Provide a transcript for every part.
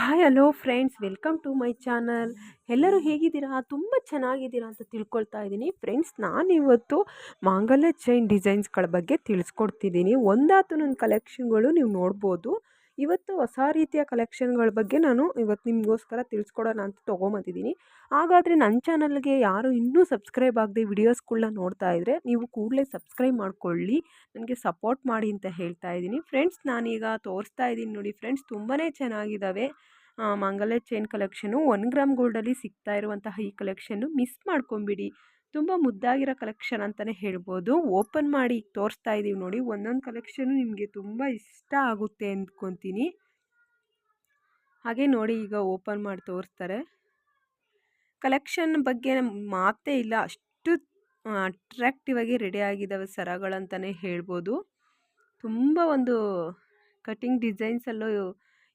Hi hello friends welcome to my channel ಎಲ್ಲರೂ ಹೇಗಿದ್ದೀರಾ? ತುಂಬ ಚೆನ್ನಾಗಿದ್ದೀರಾ ಅಂತ ತಿಳ್ಕೊಳ್ತಾ ಇದ್ದೀನಿ. ಫ್ರೆಂಡ್ಸ್ ನಾನಿವತ್ತು ಮಾಂಗಲ್ಯ ಚೈನ್ ಡಿಸೈನ್ಸ್ಗಳ ಬಗ್ಗೆ ತಿಳಿಸ್ಕೊಡ್ತಿದ್ದೀನಿ. ಒಂದಾತು ನನ್ನ ಕಲೆಕ್ಷನ್ಗಳು ನೀವು ನೋಡ್ಬೋದು. ಇವತ್ತು ಹೊಸ ರೀತಿಯ ಕಲೆಕ್ಷನ್ಗಳ ಬಗ್ಗೆ ನಾನು ಇವತ್ತು ನಿಮಗೋಸ್ಕರ ತಿಳಿಸ್ಕೊಡೋಣ ಅಂತ ತೊಗೊಂಬಂದಿದ್ದೀನಿ. ಹಾಗಾದರೆ ನನ್ನ ಚಾನಲ್ಗೆ ಯಾರು ಇನ್ನೂ ಸಬ್ಸ್ಕ್ರೈಬ್ ಆಗದೆ ವಿಡಿಯೋಸ್ಗಳನ್ನ ನೋಡ್ತಾ ಇದ್ದರೆ ನೀವು ಕೂಡಲೇ ಸಬ್ಸ್ಕ್ರೈಬ್ ಮಾಡ್ಕೊಳ್ಳಿ. ನನಗೆ ಸಪೋರ್ಟ್ ಮಾಡಿ ಅಂತ ಹೇಳ್ತಾ ಇದ್ದೀನಿ. ಫ್ರೆಂಡ್ಸ್, ನಾನೀಗ ತೋರಿಸ್ತಾ ಇದ್ದೀನಿ ನೋಡಿ ಫ್ರೆಂಡ್ಸ್ ತುಂಬಾ ಚೆನ್ನಾಗಿದ್ದಾವೆ ಮಂಗಲ್ಯ ಚೈನ್ ಕಲೆಕ್ಷನು. ಒನ್ ಗ್ರಾಮ್ ಗೋಲ್ಡಲ್ಲಿ ಸಿಗ್ತಾ ಇರುವಂತಹ ಈ ಕಲೆಕ್ಷನ್ನು ಮಿಸ್ ಮಾಡ್ಕೊಂಬಿಡಿ. ತುಂಬ ಮುದ್ದಾಗಿರೋ ಕಲೆಕ್ಷನ್ ಅಂತಲೇ ಹೇಳ್ಬೋದು. ಓಪನ್ ಮಾಡಿ ತೋರಿಸ್ತಾ ಇದ್ದೀವಿ ನೋಡಿ. ಒಂದೊಂದು ಕಲೆಕ್ಷನು ನಿಮಗೆ ತುಂಬ ಇಷ್ಟ ಆಗುತ್ತೆ ಅಂದ್ಕೊತೀನಿ ಹಾಗೆ ನೋಡಿ ಈಗ ಓಪನ್ ಮಾಡಿ ತೋರಿಸ್ತಾರೆ. ಕಲೆಕ್ಷನ್ ಬಗ್ಗೆ ಮಾತೇ ಇಲ್ಲ. ಅಷ್ಟು ಅಟ್ರಾಕ್ಟಿವ್ ಆಗಿ ರೆಡಿ ಆಗಿದ್ದಾವೆ ಸರಗಳಂತಲೇ ಹೇಳ್ಬೋದು. ತುಂಬ ಒಂದು ಕಟಿಂಗ್ ಡಿಸೈನ್ಸಲ್ಲೂ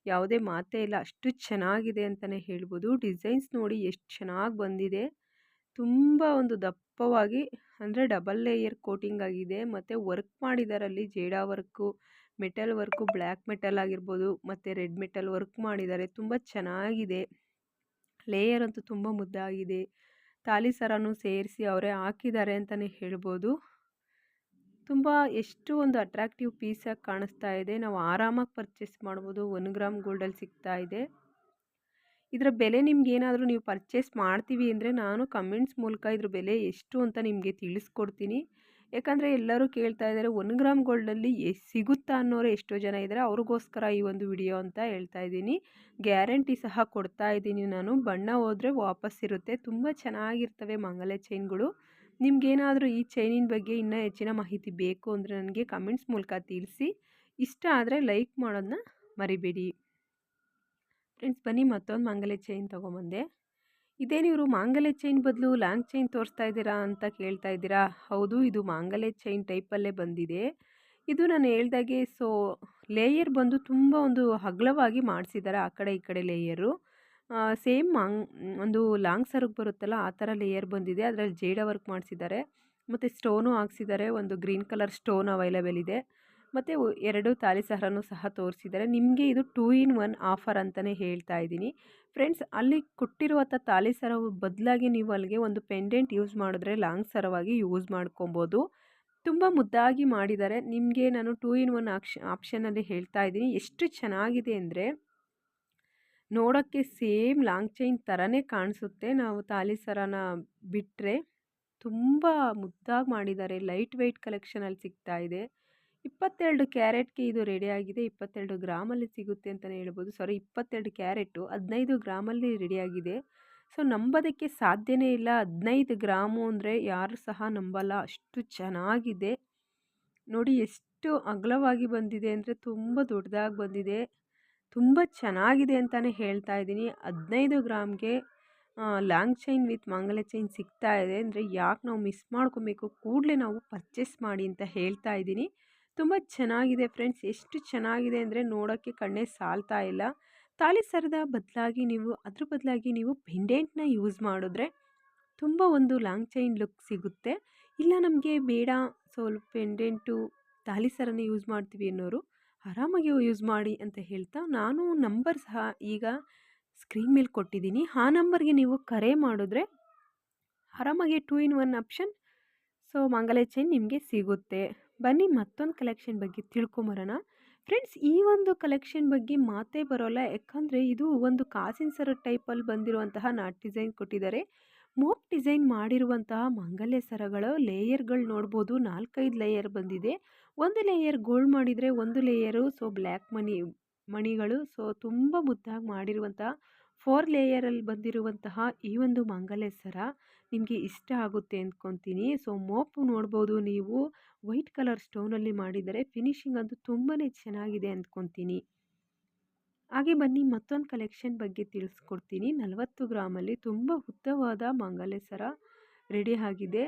ಯಾವುದೇ ಮಾತೇ ಇಲ್ಲ. ಅಷ್ಟು ಚೆನ್ನಾಗಿದೆ ಅಂತಲೇ ಹೇಳ್ಬೋದು. ಡಿಸೈನ್ಸ್ ನೋಡಿ ಎಷ್ಟು ಚೆನ್ನಾಗಿ ಬಂದಿದೆ. ತುಂಬ ಒಂದು ದಪ್ಪವಾಗಿ, ಅಂದರೆ ಡಬಲ್ ಲೇಯರ್ ಕೋಟಿಂಗ್ ಆಗಿದೆ. ಮತ್ತು ವರ್ಕ್ ಮಾಡಿದ್ದಾರೆ ಅಲ್ಲಿ ಜೇಡಾ work metal work black metal ಆಗಿರ್ಬೋದು, ಮತ್ತು ರೆಡ್ ಮೆಟಲ್ ವರ್ಕ್ ಮಾಡಿದ್ದಾರೆ. ತುಂಬ ಚೆನ್ನಾಗಿದೆ. ಲೇಯರ್ ಅಂತೂ ತುಂಬ ಮುದ್ದಾಗಿದೆ. ತಾಲಿ ಸರನೂ ಸೇರಿಸಿ ಅವರೇ ಹಾಕಿದ್ದಾರೆ ಅಂತಲೇ ಹೇಳ್ಬೋದು. ತುಂಬ ಎಷ್ಟು ಒಂದು ಅಟ್ರಾಕ್ಟಿವ್ ಪೀಸಾಗಿ ಕಾಣಿಸ್ತಾ ಇದೆ. ನಾವು ಆರಾಮಾಗಿ ಪರ್ಚೇಸ್ ಮಾಡ್ಬೋದು. ಒನ್ ಗ್ರಾಮ್ ಗೋಲ್ಡಲ್ಲಿ ಸಿಗ್ತಾ ಇದೆ. ಇದರ ಬೆಲೆ ನಿಮ್ಗೆ ಏನಾದರೂ ನೀವು ಪರ್ಚೇಸ್ ಮಾಡ್ತೀವಿ ಅಂದರೆ ನಾನು ಕಮೆಂಟ್ಸ್ ಮೂಲಕ ಇದ್ರ ಬೆಲೆ ಎಷ್ಟು ಅಂತ ನಿಮಗೆ ತಿಳಿಸ್ಕೊಡ್ತೀನಿ. ಯಾಕಂದರೆ ಎಲ್ಲರೂ ಕೇಳ್ತಾ ಇದ್ದಾರೆ ಒಂದು ಗ್ರಾಮ್ ಗೋಲ್ಡಲ್ಲಿ ಎಷ್ಟು ಸಿಗುತ್ತಾ ಅನ್ನೋರು ಎಷ್ಟೋ ಜನ ಇದ್ದಾರೆ ಅವ್ರಿಗೋಸ್ಕರ ಈ ಒಂದು ವಿಡಿಯೋ ಅಂತ ಹೇಳ್ತಾ ಇದ್ದೀನಿ. ಗ್ಯಾರಂಟಿ ಸಹ ಕೊಡ್ತಾ ಇದ್ದೀನಿ ನಾನು. ಬಣ್ಣ ಹೋದರೆ ವಾಪಸ್ ಇರುತ್ತೆ. ತುಂಬ ಚೆನ್ನಾಗಿರ್ತವೆ ಮಂಗಲ ಚೈನ್ಗಳು. ನಿಮಗೇನಾದರೂ ಈ ಚೈನಿನ ಬಗ್ಗೆ ಇನ್ನೂ ಹೆಚ್ಚಿನ ಮಾಹಿತಿ ಬೇಕು ಅಂದರೆ ನನಗೆ ಕಮೆಂಟ್ಸ್ ಮೂಲಕ ತಿಳಿಸಿ. ಇಷ್ಟ ಆದರೆ ಲೈಕ್ ಮಾಡೋದನ್ನ ಮರಿಬೇಡಿ. ಫ್ರೆಂಡ್ಸ್ ಬನ್ನಿ, ಮತ್ತೊಂದು ಮಾಂಗಲ್ಯ ಚೈನ್ ತೊಗೊಂಬಂದೆ. ಇದೇನು ಇವರು ಮಾಂಗಲ್ಯ ಚೈನ್ ಬದಲು ಲಾಂಗ್ ಚೈನ್ ತೋರಿಸ್ತಾ ಇದ್ದೀರಾ ಅಂತ ಕೇಳ್ತಾ ಇದ್ದೀರಾ? ಹೌದು, ಇದು ಮಾಂಗಲ್ಯ ಚೈನ್ ಟೈಪಲ್ಲೇ ಬಂದಿದೆ. ಇದು ನಾನು ಹೇಳ್ದಾಗೆ ಸೊ ಲೇಯರ್ ಬಂದು ತುಂಬ ಒಂದು ಹಗ್ಲವಾಗಿ ಮಾಡಿಸಿದ್ದಾರೆ ಆ ಕಡೆ ಈ ಕಡೆ ಲೇಯರು ಸೇಮ್ ಮಾಂಗ್, ಒಂದು ಲಾಂಗ್ ಸರ್ಗೆ ಬರುತ್ತಲ್ಲ, ಆ ಥರ ಲೇಯರ್ ಬಂದಿದೆ. ಅದರಲ್ಲಿ ಜೇಡ ವರ್ಕ್ ಮಾಡಿಸಿದ್ದಾರೆ ಮತ್ತು ಸ್ಟೋನು ಹಾಕ್ಸಿದ್ದಾರೆ ಒಂದು ಗ್ರೀನ್ ಕಲರ್ ಸ್ಟೋನ್ ಅವೈಲೇಬಲ್ ಇದೆ. ಮತ್ತು ಎರಡು ತಾಲಿ ಸಹರನೂ ಸಹ ತೋರಿಸಿದ್ದಾರೆ. ನಿಮಗೆ ಇದು ಟೂ ಇನ್ ಒನ್ ಆಫರ್ ಅಂತಲೇ ಹೇಳ್ತಾ ಇದ್ದೀನಿ. ಫ್ರೆಂಡ್ಸ್, ಅಲ್ಲಿ ಕೊಟ್ಟಿರುವಂಥ ತಾಲಿ ಸರ ಬದಲಾಗಿ ನೀವು ಅಲ್ಲಿಗೆ ಒಂದು ಪೆಂಡೆಂಟ್ ಯೂಸ್ ಮಾಡಿದ್ರೆ ಲಾಂಗ್ ಸರವಾಗಿ ಯೂಸ್ ಮಾಡ್ಕೊಬೋದು. ತುಂಬ ಮುದ್ದಾಗಿ ಮಾಡಿದ್ದಾರೆ. ನಿಮಗೆ ನಾನು ಟೂ ಇನ್ ಒನ್ ಆಕ್ಷ, ಆಪ್ಷನಲ್ಲಿ ಹೇಳ್ತಾ ಇದ್ದೀನಿ. ಎಷ್ಟು ಚೆನ್ನಾಗಿದೆ ಅಂದರೆ, ನೋಡೋಕ್ಕೆ ಸೇಮ್ ಲಾಂಗ್ ಚೈನ್ ಥರನೇ ಕಾಣಿಸುತ್ತೆ. ನಾವು ತಾಲಿ ಸರನ ಬಿಟ್ಟರೆ ತುಂಬ ಮುದ್ದಾಗಿ ಮಾಡಿದ್ದಾರೆ. ಲೈಟ್ ವೆಯ್ಟ್ ಕಲೆಕ್ಷನಲ್ಲಿ ಸಿಗ್ತಾ ಇದೆ. ಇಪ್ಪತ್ತೆರಡು ಕ್ಯಾರೆಟ್ಗೆ ಇದು ರೆಡಿಯಾಗಿದೆ ಇಪ್ಪತ್ತೆರಡು ಗ್ರಾಮಲ್ಲಿ ಸಿಗುತ್ತೆ ಅಂತಲೇ ಹೇಳ್ಬೋದು. ಸಾರಿ, ಇಪ್ಪತ್ತೆರಡು ಕ್ಯಾರೆಟು ಹದಿನೈದು ಗ್ರಾಮಲ್ಲಿ ರೆಡಿಯಾಗಿದೆ ಸೊ, ನಂಬೋದಕ್ಕೆ ಸಾಧ್ಯವೇ ಇಲ್ಲ. ಹದಿನೈದು ಗ್ರಾಮು ಅಂದರೆ ಯಾರು ಸಹ ನಂಬಲ್ಲ. ಅಷ್ಟು ಚೆನ್ನಾಗಿದೆ. ನೋಡಿ, ಎಷ್ಟು ಅಗಲವಾಗಿ ಬಂದಿದೆ ಅಂದರೆ ತುಂಬ ದೊಡ್ಡದಾಗಿ ಬಂದಿದೆ. ತುಂಬ ಚೆನ್ನಾಗಿದೆ ಅಂತಲೇ ಹೇಳ್ತಾ ಇದ್ದೀನಿ. ಹದಿನೈದು ಗ್ರಾಮ್ಗೆ ಲಾಂಗ್ ಚೈನ್ ವಿತ್ ಮಂಗಲ ಚೈನ್ ಸಿಗ್ತಾ ಇದೆ. ಅಂದರೆ ಯಾಕೆ ನಾವು ಮಿಸ್ ಮಾಡ್ಕೊಬೇಕು? ಕೂಡಲೇ ನಾವು ಪರ್ಚೇಸ್ ಮಾಡಿ ಅಂತ ಹೇಳ್ತಾ ಇದ್ದೀನಿ. ತುಂಬ ಚೆನ್ನಾಗಿದೆ ಫ್ರೆಂಡ್ಸ್. ಎಷ್ಟು ಚೆನ್ನಾಗಿದೆ ಅಂದರೆ ನೋಡೋಕ್ಕೆ ಕಣ್ಣೇ ಸಾಲ್ತಾ ಇಲ್ಲ. ತಾಳಿ ಸರದ ಬದಲಾಗಿ ನೀವು, ಅದ್ರ ಬದಲಾಗಿ ನೀವು ಪೆಂಡೆಂಟ್ನ ಯೂಸ್ ಮಾಡಿದ್ರೆ ತುಂಬ ಒಂದು ಲಾಂಗ್ ಚೈನ್ ಲುಕ್ ಸಿಗುತ್ತೆ. ಇಲ್ಲ ನಮಗೆ ಬೇಡ, ಸ್ವಲ್ಪ ಪೆಂಡೆಂಟು ತಾಳಿ ಸರನ ಯೂಸ್ ಮಾಡ್ತೀವಿ ಅನ್ನೋರು ಆರಾಮಾಗಿ ಯೂಸ್ ಮಾಡಿ ಅಂತ ಹೇಳ್ತಾ ನಾನು ನಂಬರ್ ಸಹ ಈಗ ಸ್ಕ್ರೀನ್ ಮೇಲೆ ಕೊಟ್ಟಿದ್ದೀನಿ. ಆ ನಂಬರ್ಗೆ ನೀವು ಕರೆ ಮಾಡಿದ್ರೆ ಆರಾಮಾಗಿ two in one option so ಮಂಗಲ ಚೈನ್ ನಿಮಗೆ ಸಿಗುತ್ತೆ. ಬನ್ನಿ ಮತ್ತೊಂದು ಕಲೆಕ್ಷನ್ ಬಗ್ಗೆ ತಿಳ್ಕೊಂಬರೋಣ. ಫ್ರೆಂಡ್ಸ್, ಈ ಒಂದು ಕಲೆಕ್ಷನ್ ಬಗ್ಗೆ ಮಾತೇ ಬರೋಲ್ಲ. ಯಾಕಂದರೆ ಇದು ಒಂದು ಕಾಸಿನ ಸರ ಟೈಪಲ್ಲಿ ಬಂದಿರುವಂತಹ ನಾಟ್ ಡಿಸೈನ್ ಕೊಟ್ಟಿದ್ದಾರೆ. ಮೋಪ್ ಡಿಸೈನ್ ಮಾಡಿರುವಂತಹ ಮಂಗಲ್ಯ ಸರಗಳು, ಲೇಯರ್ಗಳು ನೋಡ್ಬೋದು. ನಾಲ್ಕೈದು ಲೇಯರ್ ಬಂದಿದೆ. ಒಂದು ಲೇಯರ್ ಗೋಲ್ಡ್ ಮಾಡಿದರೆ ಒಂದು ಲೇಯರು, ಸೊ ಬ್ಲ್ಯಾಕ್ ಮನಿ, ಮಣಿಗಳು, ಸೊ ತುಂಬ ಮುದ್ದಾಗಿ ಮಾಡಿರುವಂತಹ, ಫೋರ್ ಲೇಯರಲ್ಲಿ ಬಂದಿರುವಂತಹ ಈ ಒಂದು ಮಂಗಲ್ಯ ಸರ. ನಿಮಗೆ ಇಷ್ಟ ಆಗುತ್ತೆ ಅಂದ್ಕೊತೀನಿ ಸೊ, ಮೋಪು ನೋಡ್ಬೋದು ನೀವು. ವೈಟ್ ಕಲರ್ ಸ್ಟೋನಲ್ಲಿ ಮಾಡಿದರೆ ಫಿನಿಶಿಂಗ್ ಅಂತೂ ತುಂಬಾ ಚೆನ್ನಾಗಿದೆ ಅಂದ್ಕೊತೀನಿ ಹಾಗೆ ಬನ್ನಿ, ಮತ್ತೊಂದು ಕಲೆಕ್ಷನ್ ಬಗ್ಗೆ ತಿಳಿಸ್ಕೊಡ್ತೀನಿ. ನಲವತ್ತು ಗ್ರಾಮಲ್ಲಿ ತುಂಬ ಉದ್ದವಾದ ಮಂಗಲ್ಯ ರೆಡಿ ಆಗಿದೆ.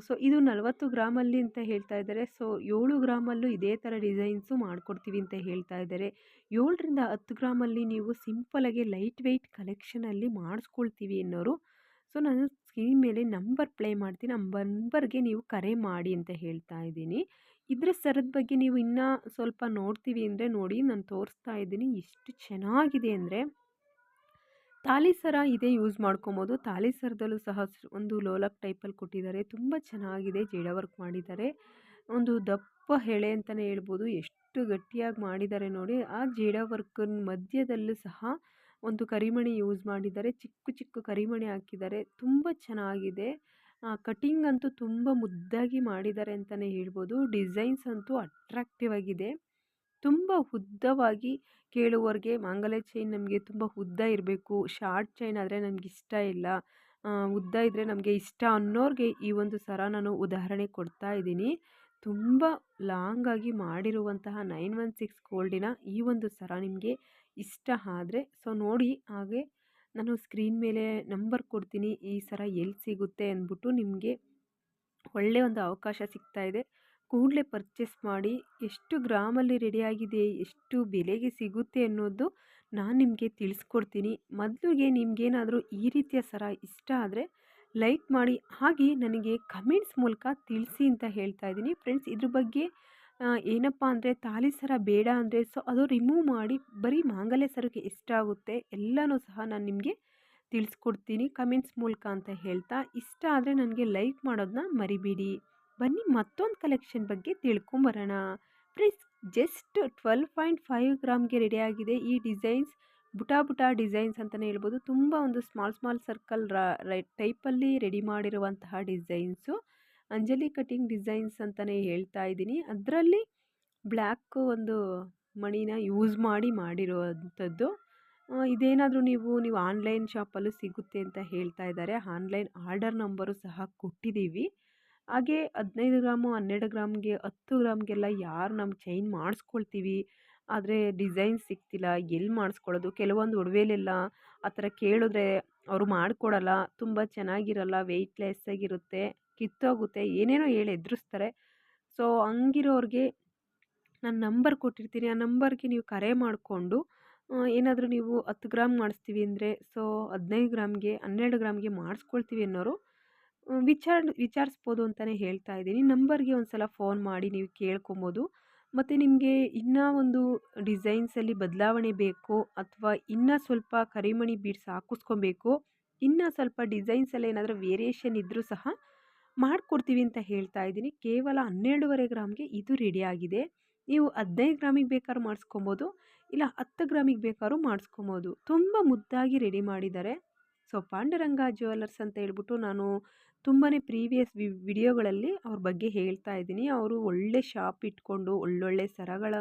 ಸೊ, ಇದು ನಲವತ್ತು ಗ್ರಾಮಲ್ಲಿ ಅಂತ ಹೇಳ್ತಾ ಇದ್ದಾರೆ. ಸೊ, ಏಳು ಗ್ರಾಮಲ್ಲೂ ಇದೇ ಥರ ಡಿಸೈನ್ಸು ಮಾಡಿಕೊಡ್ತೀವಿ ಅಂತ ಹೇಳ್ತಾ ಇದ್ದಾರೆ. ಏಳರಿಂದ ಹತ್ತು ಗ್ರಾಮಲ್ಲಿ ನೀವು ಸಿಂಪಲಾಗಿ ಲೈಟ್ ವೆಯ್ಟ್ ಕಲೆಕ್ಷನಲ್ಲಿ ಮಾಡಿಸ್ಕೊಳ್ತೀವಿ ಅನ್ನೋರು. ಸೊ, ನಾನು ಸ್ಕ್ರೀನ್ ಮೇಲೆ ನಂಬರ್ ಪ್ಲೇ ಮಾಡ್ತೀನಿ ಆ ನಂಬರ್ಗೆ ನೀವು ಕರೆ ಮಾಡಿ ಅಂತ ಹೇಳ್ತಾ ಇದ್ದೀನಿ. ಇದರ ಸರದ ಬಗ್ಗೆ ನೀವು ಇನ್ನೂ ಸ್ವಲ್ಪ ನೋಡ್ತೀವಿ ಅಂದರೆ ನೋಡಿ, ನಾನು ತೋರಿಸ್ತಾ ಇದ್ದೀನಿ. ಎಷ್ಟು ಚೆನ್ನಾಗಿದೆ ಅಂದರೆ ತಾಲಿ ಸರ ಇದೇ ಯೂಸ್ ಮಾಡ್ಕೊಬೋದು. ತಾಲಿ ಸರದಲ್ಲೂ ಸಹ ಒಂದು ಲೋಲಕ್ ಟೈಪಲ್ಲಿ ಕೊಟ್ಟಿದ್ದಾರೆ. ತುಂಬ ಚೆನ್ನಾಗಿದೆ, ಜೇಡ ವರ್ಕ್ ಮಾಡಿದ್ದಾರೆ. ಒಂದು ದಪ್ಪ ಹೆಳೆ ಅಂತಲೇ ಹೇಳ್ಬೋದು. ಎಷ್ಟು ಗಟ್ಟಿಯಾಗಿ ಮಾಡಿದ್ದಾರೆ ನೋಡಿ. ಆ ಜೇಡ ವರ್ಕನ್ನ ಮಧ್ಯದಲ್ಲೂ ಸಹ ಒಂದು ಕರಿಮಣಿ ಯೂಸ್ ಮಾಡಿದ್ದಾರೆ. ಚಿಕ್ಕ ಚಿಕ್ಕ ಕರಿಮಣಿ ಹಾಕಿದ್ದಾರೆ. ತುಂಬ ಚೆನ್ನಾಗಿದೆ. ಕಟಿಂಗ್ ಅಂತೂ ತುಂಬ ಮುದ್ದಾಗಿ ಮಾಡಿದ್ದಾರೆ ಅಂತಲೇ ಹೇಳ್ಬೋದು. ಡಿಸೈನ್ಸ್ ಅಂತೂ ಅಟ್ರಾಕ್ಟಿವ್ ಆಗಿದೆ. ತುಂಬ ಉದ್ದವಾಗಿ ಕೇಳುವವರಿಗೆ ಮಾಂಗಲ್ಯ ಚೈನ್ ನಮಗೆ ತುಂಬ ಉದ್ದ ಇರಬೇಕು. ಶಾರ್ಟ್ ಚೈನ್ ಆದರೆ ನನಗೆ ಇಷ್ಟ ಇಲ್ಲ. ಉದ್ದ ಇದ್ದರೆ ನಮಗೆ ಇಷ್ಟ ಅನ್ನೋರಿಗೆ ಈ ಒಂದು ಸರ ನಾನು ಉದಾಹರಣೆ ಕೊಡ್ತಾ ಇದ್ದೀನಿ. ತುಂಬ ಲಾಂಗಾಗಿ ಮಾಡಿರುವಂತಹ ನೈನ್ ಒನ್ ಸಿಕ್ಸ್ ಗೋಲ್ಡಿನ ಈ ಒಂದು ಸರ ನಿಮಗೆ ಇಷ್ಟ ಆದರೆ, ಸೊ ನೋಡಿ ಹಾಗೆ ನಾನು ಸ್ಕ್ರೀನ್ ಮೇಲೆ ನಂಬರ್ ಕೊಡ್ತೀನಿ, ಈ ಸರ ಎಲ್ಲಿ ಸಿಗುತ್ತೆ ಅಂದ್ಬಿಟ್ಟು ನಿಮಗೆ ಒಳ್ಳೆಯ ಒಂದು ಅವಕಾಶ ಸಿಗ್ತಾ ಇದೆ. ಕೂಡಲೇ ಪರ್ಚೇಸ್ ಮಾಡಿ, ಎಷ್ಟು ಗ್ರಾಮಲ್ಲಿ ರೆಡಿಯಾಗಿದೆ ಎಷ್ಟು ಬೆಲೆಗೆ ಸಿಗುತ್ತೆ ಅನ್ನೋದು ನಾನು ನಿಮಗೆ ತಿಳಿಸ್ಕೊಡ್ತೀನಿ. ಮೊದಲಿಗೆ ನಿಮಗೇನಾದರೂ ಈ ರೀತಿಯ ಸರ ಇಷ್ಟ ಆದರೆ ಲೈಕ್ ಮಾಡಿ, ಹಾಗೆ ನನಗೆ ಕಮೆಂಟ್ಸ್ ಮೂಲಕ ತಿಳಿಸಿ ಅಂತ ಹೇಳ್ತಾ ಇದ್ದೀನಿ. ಫ್ರೆಂಡ್ಸ್ ಇದ್ರ ಬಗ್ಗೆ ಏನಪ್ಪ ಅಂದರೆ ತಾಳಿ ಸರ ಬೇಡ ಅಂದರೆ ಸೊ ಅದು ರಿಮೂವ್ ಮಾಡಿ ಬರೀ ಮಾಂಗಲ್ಯ ಸರಕ್ಕೆ ಎಷ್ಟಾಗುತ್ತೆ ಎಲ್ಲನೂ ಸಹ ನಾನು ನಿಮಗೆ ತಿಳಿಸ್ಕೊಡ್ತೀನಿ ಕಮೆಂಟ್ಸ್ ಮೂಲಕ ಅಂತ ಹೇಳ್ತಾ. ಇಷ್ಟ ಆದರೆ ನನಗೆ ಲೈಕ್ ಮಾಡೋದನ್ನ ಮರಿಬೇಡಿ. ಬನ್ನಿ ಮತ್ತೊಂದು ಕಲೆಕ್ಷನ್ ಬಗ್ಗೆ ತಿಳ್ಕೊಂಬರೋಣ. Friends just twelve point five ಗ್ರಾಮ್ಗೆ ರೆಡಿಯಾಗಿದೆ ಈ ಡಿಸೈನ್ಸ್ ಬುಟಾ ಬುಟಾ ಡಿಸೈನ್ಸ್ ಅಂತಲೇ ಹೇಳ್ಬೋದು. ತುಂಬ ಒಂದು ಸ್ಮಾಲ್ ಸ್ಮಾಲ್ ಸರ್ಕಲ್ ರೈ ಟೈಪಲ್ಲಿ ರೆಡಿ ಮಾಡಿರುವಂತಹ ಡಿಸೈನ್ಸು ಅಂಜಲಿ ಕಟಿಂಗ್ ಡಿಸೈನ್ಸ್ ಅಂತಲೇ ಹೇಳ್ತಾ ಇದ್ದೀನಿ. ಅದರಲ್ಲಿ ಬ್ಲ್ಯಾಕು ಒಂದು ಮಣಿನ ಯೂಸ್ ಮಾಡಿ ಮಾಡಿರೋವಂಥದ್ದು. ಇದೇನಾದರೂ ನೀವು ನೀವು ಆನ್ಲೈನ್ ಶಾಪಲ್ಲೂ ಸಿಗುತ್ತೆ ಅಂತ ಹೇಳ್ತಾ ಇದ್ದಾರೆ. ಆನ್ಲೈನ್ ಆರ್ಡರ್ ನಂಬರು ಸಹ ಕೊಟ್ಟಿದ್ದೀವಿ. ಹಾಗೆ ಹದಿನೈದು ಗ್ರಾಮು, ಹನ್ನೆರಡು ಗ್ರಾಮ್ಗೆ ಹತ್ತು ಗ್ರಾಮ್ಗೆಲ್ಲ ಯಾರು ನಮ್ಮ ಚೈನ್ ಮಾಡಿಸ್ಕೊಳ್ತೀವಿ. ಆದರೆ ಡಿಸೈನ್ ಸಿಗ್ತಿಲ್ಲ. ಎಲ್ಲಿ ಮಾಡಿಸ್ಕೊಳ್ಳೋದು? ಕೆಲವೊಂದು ಒಡವೆಲೆಲ್ಲ ಆ ಥರ ಕೇಳಿದ್ರೆ ಅವರು ಮಾಡಿಕೊಡಲ್ಲ. ತುಂಬ ಚೆನ್ನಾಗಿರಲ್ಲ ವೆಯ್ಟ್ಲೆಸ್ ಆಗಿರುತ್ತೆ ಕಿತ್ತೋಗುತ್ತೆ, ಏನೇನೋ ಹೇಳಿ ಎದುರಿಸ್ತಾರೆ. ಸೊ, ಹಂಗಿರೋರಿಗೆ ನಾನು ನಂಬರ್ ಕೊಟ್ಟಿರ್ತೀನಿ. ಆ ನಂಬರ್ಗೆ ನೀವು ಕರೆ ಮಾಡಿಕೊಂಡು ಏನಾದರೂ ನೀವು ಹತ್ತು ಗ್ರಾಮ್ ಮಾಡಿಸ್ತೀವಿ ಅಂದರೆ, ಸೊ, ಹದಿನೈದು ಗ್ರಾಮ್ಗೆ, ಹನ್ನೆರಡು ಗ್ರಾಮ್ಗೆ ಮಾಡಿಸ್ಕೊಳ್ತೀವಿ ಅನ್ನೋರು ವಿಚಾರ, ವಿಚಾರಿಸ್ಬೋದು ಅಂತಲೇ ಹೇಳ್ತಾ ಇದ್ದೀನಿ. ನಂಬರ್ಗೆ ಒಂದು ಸಲ ಫೋನ್ ಮಾಡಿ ನೀವು ಕೇಳ್ಕೊಬೋದು. ಮತ್ತು ನಿಮಗೆ ಇನ್ನೂ ಒಂದು ಡಿಸೈನ್ಸಲ್ಲಿ ಬದಲಾವಣೆ ಬೇಕು, ಅಥವಾ ಇನ್ನೂ ಸ್ವಲ್ಪ ಕರಿಮಣಿ ಬೀಡ್ಸ್ ಹಾಕಿಸ್ಕೊಬೇಕು, ಇನ್ನೂ ಸ್ವಲ್ಪ ಡಿಸೈನ್ಸಲ್ಲಿ ಏನಾದರೂ ವೇರಿಯೇಷನ್ ಇದ್ದರೂ ಸಹ ಮಾಡಿಕೊಡ್ತೀವಿ ಅಂತ ಹೇಳ್ತಾ ಇದ್ದೀನಿ. ಕೇವಲ ಹನ್ನೆರಡೂವರೆ ಗ್ರಾಮ್ಗೆ ಇದು ರೆಡಿಯಾಗಿದೆ ನೀವು ಹದಿನೈದು ಗ್ರಾಮಿಗೆ ಬೇಕಾದ್ರೂ ಮಾಡಿಸ್ಕೊಬೋದು, ಇಲ್ಲ ಹತ್ತು ಗ್ರಾಮಿಗೆ ಬೇಕಾದ್ರೂ ಮಾಡಿಸ್ಕೊಬೋದು. ತುಂಬ ಮುದ್ದಾಗಿ ರೆಡಿ ಮಾಡಿದ್ದಾರೆ. ಸೊ, ಪಾಂಡುರಂಗ ಜ್ಯುವೆಲ್ಲರ್ಸ್ ಅಂತ ಹೇಳ್ಬಿಟ್ಟು ನಾನು ತುಂಬಾ ಪ್ರೀವಿಯಸ್ ವಿ, ವಿಡಿಯೋಗಳಲ್ಲಿ ಅವ್ರ ಬಗ್ಗೆ ಹೇಳ್ತಾ ಇದ್ದೀನಿ. ಅವರು ಒಳ್ಳೆ ಶಾಪ್ ಇಟ್ಕೊಂಡು ಒಳ್ಳೊಳ್ಳೆ ಸರಗಳ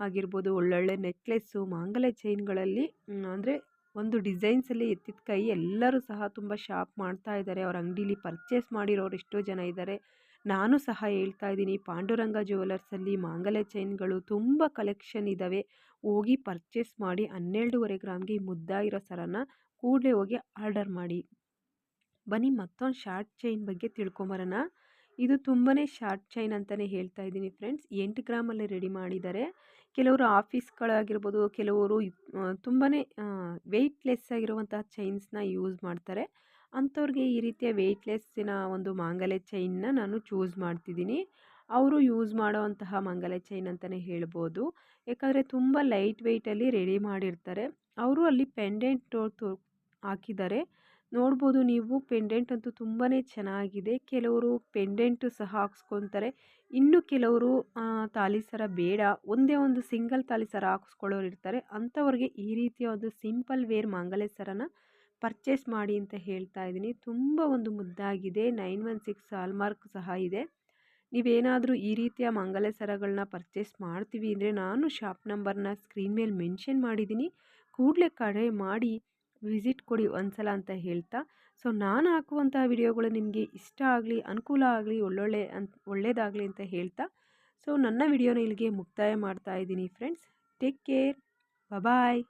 ಆಗಿರ್ಬೋದು, ಒಳ್ಳೊಳ್ಳೆ ನೆಕ್ಲೆಸ್ಸು, ಮಾಂಗಲ್ಯ ಚೈನ್ಗಳಲ್ಲಿ ಅಂದರೆ ಒಂದು ಡಿಸೈನ್ಸಲ್ಲಿ ಎತ್ತಿದ ಕೈ ಎಲ್ಲರೂ ಸಹ ತುಂಬ ಶಾಪ್ ಮಾಡ್ತಾ ಇದ್ದಾರೆ. ಅವ್ರ ಅಂಗಡೀಲಿ ಪರ್ಚೇಸ್ ಮಾಡಿರೋರು ಎಷ್ಟೋ ಜನ ಇದ್ದಾರೆ. ನಾನು ಸಹ ಹೇಳ್ತಾ ಇದ್ದೀನಿ, ಪಾಂಡುರಂಗ ಜ್ಯುವೆಲರ್ಸಲ್ಲಿ ಮಾಂಗಲ್ಯ ಚೈನ್ಗಳು ತುಂಬ ಕಲೆಕ್ಷನ್ ಇದ್ದಾವೆ ಹೋಗಿ ಪರ್ಚೇಸ್ ಮಾಡಿ ಹನ್ನೆರಡೂವರೆ ಗ್ರಾಮ್ಗೆ ಮುದ್ದಾಗಿರೋ ಸರನ ಕೂಡಲೇ ಹೋಗಿ ಆರ್ಡರ್ ಮಾಡಿ. ಬನ್ನಿ ಮತ್ತೊಂದು ಶಾರ್ಟ್ ಚೈನ್ ಬಗ್ಗೆ ತಿಳ್ಕೊಂಬರೋಣ. ಇದು ತುಂಬಾ ಶಾರ್ಟ್ ಚೈನ್ ಅಂತಲೇ ಹೇಳ್ತಾ ಇದ್ದೀನಿ ಫ್ರೆಂಡ್ಸ್. ಎಂಟು ಗ್ರಾಮಲ್ಲಿ ರೆಡಿ ಮಾಡಿದ್ದಾರೆ. ಕೆಲವರು ಆಫೀಸ್ಗಳಾಗಿರ್ಬೋದು, ಕೆಲವರು ತುಂಬಾ ವೆಯ್ಟ್ಲೆಸ್ ಆಗಿರುವಂತಹ ಚೈನ್ಸ್ನ ಯೂಸ್ ಮಾಡ್ತಾರೆ. ಅಂಥವ್ರಿಗೆ ಈ ರೀತಿಯ ವೆಯ್ಟ್ಲೆಸ್ಸಿನ ಒಂದು ಮಾಂಗಲ್ಯ ಚೈನ್ನ ನಾನು ಚೂಸ್ ಮಾಡ್ತಿದ್ದೀನಿ. ಅವರು ಯೂಸ್ ಮಾಡುವಂತಹ ಮಂಗಲ್ಯ ಚೈನ್ ಅಂತಲೇ ಹೇಳ್ಬೋದು. ಯಾಕಂದರೆ ತುಂಬ ಲೈಟ್ ವೆಯ್ಟಲ್ಲಿ ರೆಡಿ ಮಾಡಿರ್ತಾರೆ. ಅವರು ಅಲ್ಲಿ ಪೆಂಡೆಂಟ್ ಹಾಕಿದ್ದಾರೆ. ನೋಡ್ಬೋದು ನೀವು ಪೆಂಡೆಂಟ್ ಅಂತೂ ತುಂಬಾ ಚೆನ್ನಾಗಿದೆ. ಕೆಲವರು ಪೆಂಡೆಂಟು ಸಹ ಹಾಕ್ಸ್ಕೊತಾರೆ. ಇನ್ನು ಕೆಲವರು ತಾಲಿ ಸರ ಬೇಡ. ಒಂದೇ ಒಂದು ಸಿಂಗಲ್ ತಾಲಿ ಸರ ಹಾಕ್ಸ್ಕೊಳ್ಳೋರು ಇರ್ತಾರೆ. ಅಂಥವ್ರಿಗೆ ಈ ರೀತಿಯ ಒಂದು ಸಿಂಪಲ್ ವೇರ್ ಮಾಂಗಲ್ಯ ಸರನ ಪರ್ಚೇಸ್ ಮಾಡಿ ಅಂತ ಹೇಳ್ತಾ ಇದ್ದೀನಿ. ತುಂಬ ಒಂದು ಮುದ್ದಾಗಿದೆ. ನೈನ್ ಒನ್ ಸಿಕ್ಸ್ ಹಾಲ್ಮಾರ್ಕ್ ಸಹ ಇದೆ. ನೀವೇನಾದರೂ ಈ ರೀತಿಯ ಮಂಗಲ ಸರಗಳನ್ನ ಪರ್ಚೇಸ್ ಮಾಡ್ತೀವಿ ಅಂದರೆ ನಾನು ಶಾಪ್ ನಂಬರ್ನ ಸ್ಕ್ರೀನ್ ಮೇಲೆ ಮೆನ್ಷನ್ ಮಾಡಿದ್ದೀನಿ. ಕೂಡಲೇ ಕರೆ ಮಾಡಿ ವಿಸಿಟ್ ಕೊಡಿ ಒಂದ್ಸಲ ಅಂತ ಹೇಳ್ತಾ. ಸೊ, ನಾನು ಹಾಕುವಂತಹ ವಿಡಿಯೋಗಳು ನಿಮಗೆ ಇಷ್ಟ ಆಗಲಿ, ಅನುಕೂಲ ಆಗಲಿ, ಒಳ್ಳೊಳ್ಳೆ ಅಂತ ಒಳ್ಳೇದಾಗಲಿ ಅಂತ ಹೇಳ್ತಾ. ಸೊ, ನನ್ನ ವಿಡಿಯೋನ ಇಲ್ಲಿಗೆ ಮುಕ್ತಾಯ ಮಾಡ್ತಾ ಇದ್ದೀನಿ ಫ್ರೆಂಡ್ಸ್ ಟೇಕ್ ಕೇರ್ ಬಾಯ್